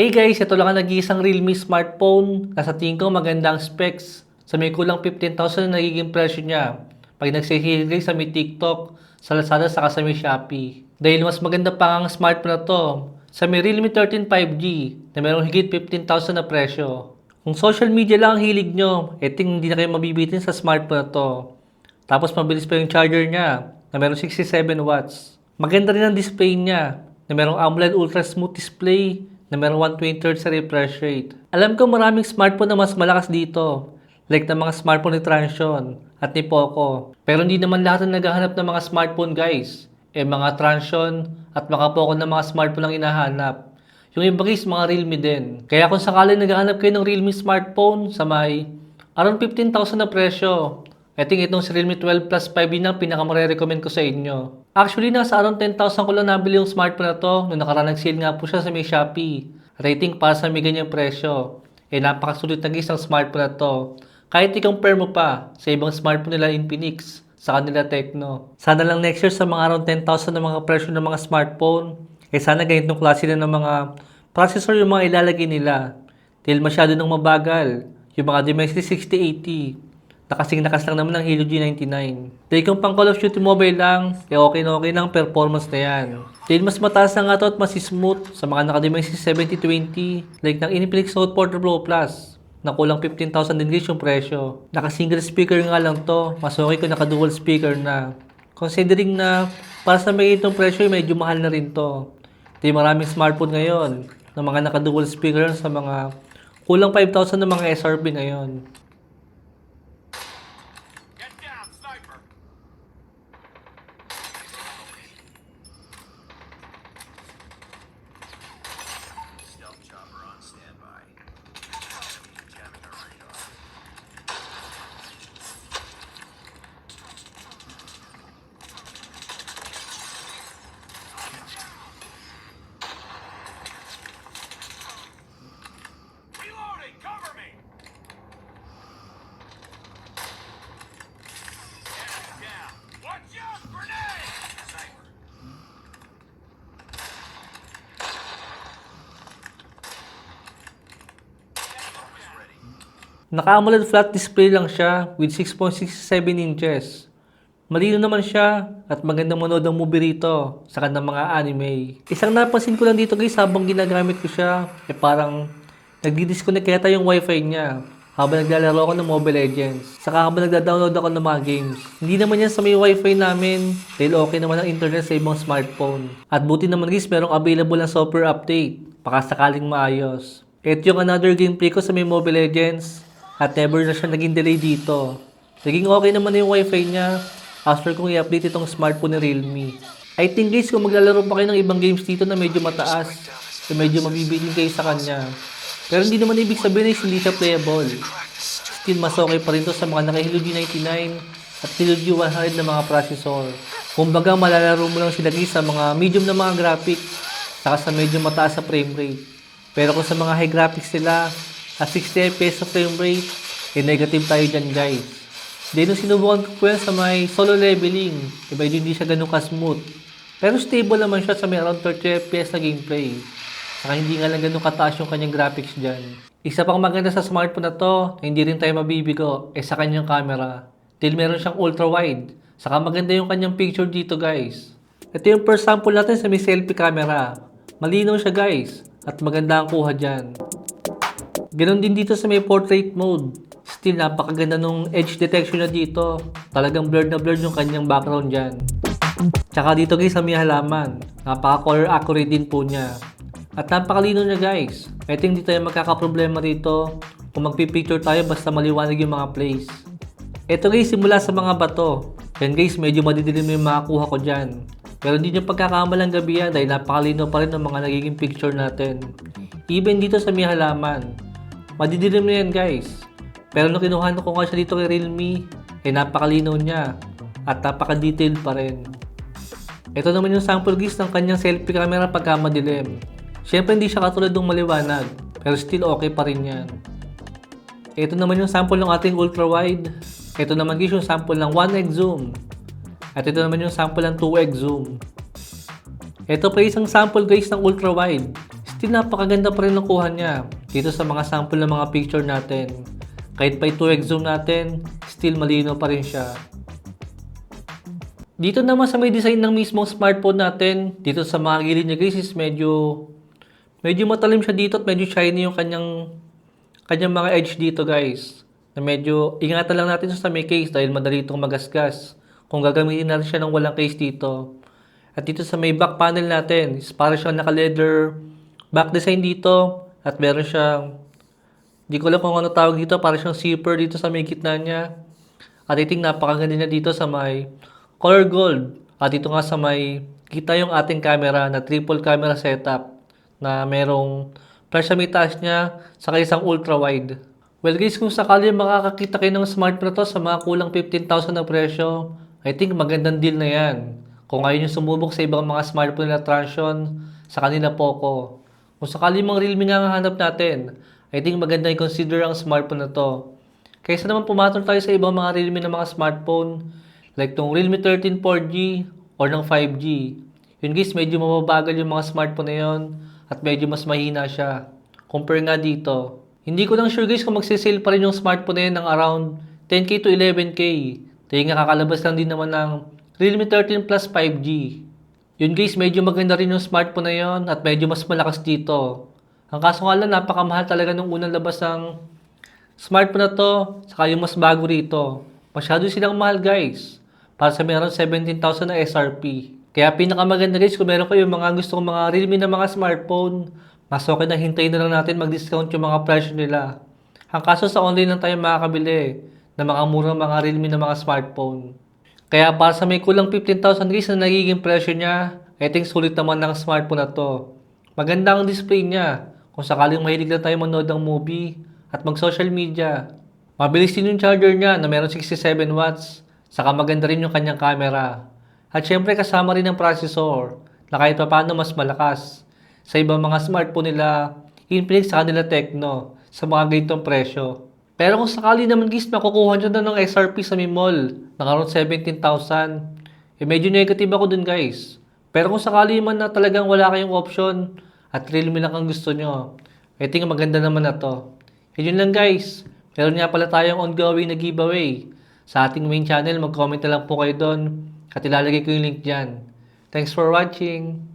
Hey guys, ito lang ang nag-iisang Realme smartphone. Nasa tingin ko magandang specs. Sa may kulang 15,000 na nagiging presyo niya. Pag nagsihil guys sa may TikTok, sa Lazada sa may Shopee. Dahil mas maganda pa ang smartphone na to. Sa may Realme 13 5G na merong higit 15,000 na presyo. Kung social media lang ang hilig nyo, eting hindi na kayo mabibitin sa smartphone na to. Tapos mabilis pa yung charger niya na merong 67 watts. Maganda rin ang display niya na merong AMOLED Ultra Smooth Display 120 Hz sa refresh rate. Alam ko maraming smartphone na mas malakas dito, like ng mga smartphone ni Transsion at ni Poco. Pero hindi naman lahat na naghahanap ng mga smartphone guys. Eh mga Transsion at mga Poco na mga smartphone lang hinahanap. Yung iba guys, mga Realme din. Kaya kung sakali naghahanap kayo ng Realme smartphone sa may around 15,000 na presyo, I think itong si Realme 12 Plus 5 yun ang pinaka-recommend ko sa inyo. Actually, nasa around 10,000 ko lang nabili yung smartphone na to. Noong nakaraan nag-sale nga po siya sa may Shopee. Rating para sa may ganyang presyo. Eh, napakasulit na guys ang smartphone na to. Kahit i-compare mo pa sa ibang smartphone nila Infinix, sa kanila Tecno. Sana lang next year sa mga around 10,000 na mga presyo ng mga smartphone, eh sana ganitong klase na ng mga processor yung mga ilalagay nila. Dahil masyado nang mabagal. Yung mga Dimensity 6080, Nakasing nakas lang naman ng Halo G99. Dahil kung pang Call of Duty Mobile lang, eh okay na okay ng performance na yan. Dahil mas mataas na nga to at mas smooth sa mga nakadimensity 7020 like ng Infinix Note 4 Pro Plus na kulang 15,000 din yung presyo. Naka single speaker nga lang to, mas okay kung naka dual speaker na. Considering na para sa may itong presyo, medyo mahal na rin to. Dahil maraming smartphone ngayon na mga naka dual speaker sa mga kulang 5,000 na mga SRP ngayon. Naka-AMOLED flat display lang siya with 6.67 inches. Malino naman siya at magandang manood ang movie rito sa kanyang mga anime. Isang napansin ko lang dito guys habang ginagamit ko siya, eh parang nagdi-disconnect yata yung wifi niya habang naglalaro ako ng Mobile Legends. Saka habang nagda-download ako ng mga games. Hindi naman yan sa may wifi namin dahil okay naman ang internet sa ibang smartphone. At buti naman guys merong available na software update baka sakaling maayos. Ito yung another gameplay ko sa may Mobile Legends at never na siya naging delay dito. Naging okay naman na yung wifi niya after kong i-update itong smartphone ni Realme. I think guys kung maglalaro pa kayo ng ibang games dito na medyo mataas, so medyo mabibitin kayo sa kanya. Pero hindi naman ibig sabihin na hindi siya playable. Still mas okay pa rin to sa mga naka-Hilo G99 at Hilo G100 na mga processor. Kumbaga malalaro mo lang sila guys sa mga medium na mga graphics saka sa medyo mataas sa frame rate. Pero kung sa mga high graphics sila, at 60 FPS sa frame rate, eh negative tayo dyan guys. Then nung sinubukan ko po yan sa may solo leveling, iba hindi siya ganun ka-smooth. Pero stable naman siya sa may around 30 FPS na gameplay. Saka hindi nga lang ganun kataas yung kanyang graphics dyan. Isa pang maganda sa smartphone na to, na hindi rin tayo mabibigo, eh sa kanyang camera. Dahil meron siyang ultra wide. Saka maganda yung kanyang picture dito guys. Ito yung first sample natin sa may selfie camera. Malinaw siya guys. At maganda ang kuha dyan. Ganon din dito sa may portrait mode. Still, napakaganda nung edge detection na dito. Talagang blurred na blurred yung kanyang background dyan. Tsaka dito guys sa may halaman. Napaka-color accurate din po niya. At napakalino niya guys. I think di tayo magkakaproblema rito kung magpipicture tayo basta maliwanag yung mga place. Ito guys, simula sa mga bato. Yan guys, medyo madidilim yung makakuha ko dyan. Pero hindi nyo pagkakamalang gabi yan dahil napakalino pa rin ng mga nagiging picture natin. Even dito sa may halaman. Madidilim na yan guys. Pero nung kinuha ko nga siya dito kay Realme, eh napakalinaw niya. At napaka-detailed pa rin. Ito naman yung sample guys ng kanyang selfie camera pagka madilim. Siyempre hindi siya katulad ng maliwanag, pero still okay pa rin yan. Ito naman yung sample ng ating ultra wide. Ito naman guys yung sample ng 1x zoom. At ito naman yung sample ng 2x zoom. Ito pa isang sample guys ng ultra wide. Still napakaganda pa rin ng kuha niya dito sa mga sample ng mga picture natin. Kahit pa 2x zoom natin, still malino pa rin siya. Dito naman sa may design ng mismong smartphone natin, dito sa mga gilid niya guys is medyo medyo matalim siya dito at medyo shiny yung kanyang kanyang mga edge dito guys. Na medyo ingatan lang natin sa may case dahil madali itong magasgas. Kung gagamitin natin siya ng walang case dito. At dito sa may back panel natin is para siyang naka-leather back design dito at meron siyang di ko alam kung ano tawag dito para siyang zipper dito sa may gitna niya. At I think napakaganda niya dito sa may color gold. At dito nga sa may kita yung ating camera na triple camera setup na merong flash sa niya sa isang ultra wide. Well guys, kung sakali makakakita kayo ng smartphone to sa mga kulang 15,000 na presyo, I think magandang deal na yan. Kung ayaw nyo sumubok sa ibang mga smartphone na Transsion, sa kanila Poco. Kung sakali mang Realme nga ang hanap natin, I think maganda i-consider ang smartphone na to. Kaysa naman pumatol tayo sa ibang mga Realme na mga smartphone, like tong Realme 13 4G or ng 5G. Yun guys, medyo mababagal yung mga smartphone na yun at medyo mas mahina siya. Compare nga dito. Hindi ko lang sure guys kung magsisale pa rin yung smartphone na yun ng around 10k to 11k. Dahil nga kakalabas lang din naman ng Realme 13 Plus 5G. Yun guys, medyo maganda rin yung smartphone na yun at medyo mas malakas dito. Ang kaso nga lang, napakamahal talaga nung unang labas ng smartphone na to, saka yung mas bago rito. Masyado silang mahal guys. Para sa meron 17,000 na SRP. Kaya pinakamaganda guys, kung meron kayo mga gusto kong mga Realme na mga smartphone, mas okay na hintayin na lang natin mag-discount yung mga presyo nila. Ang kaso sa online lang tayo makakabili ng mga murang mga Realme na mga smartphone. Kaya para sa may kulang 15,000 guys na nagiging presyo niya, I think sulit naman ng smartphone na to. Maganda ang display niya. Kung sakaling mahilig lang tayo manood ng movie at mag-social media. Mabilis din yung charger niya na meron 67 watts. Saka maganda rin yung kanyang camera. At syempre kasama rin ang processor na kahit pa paano mas malakas. Sa ibang mga smartphone nila, Infinix sa kanila Tecno sa mga ganitong presyo. Pero kung sakali naman guys, makukuha nyo na ng SRP sa ng around 17,000, eh medyo negative ako dun guys. Pero kung sakali man na talagang wala kayong option at Realme lang ang gusto nyo, I think maganda naman na to. Eh yun lang guys, meron nga pala tayong ongoing na giveaway. Sa ating main channel, mag-comment na lang po kayo doon at ilalagay ko yung link dyan. Thanks for watching!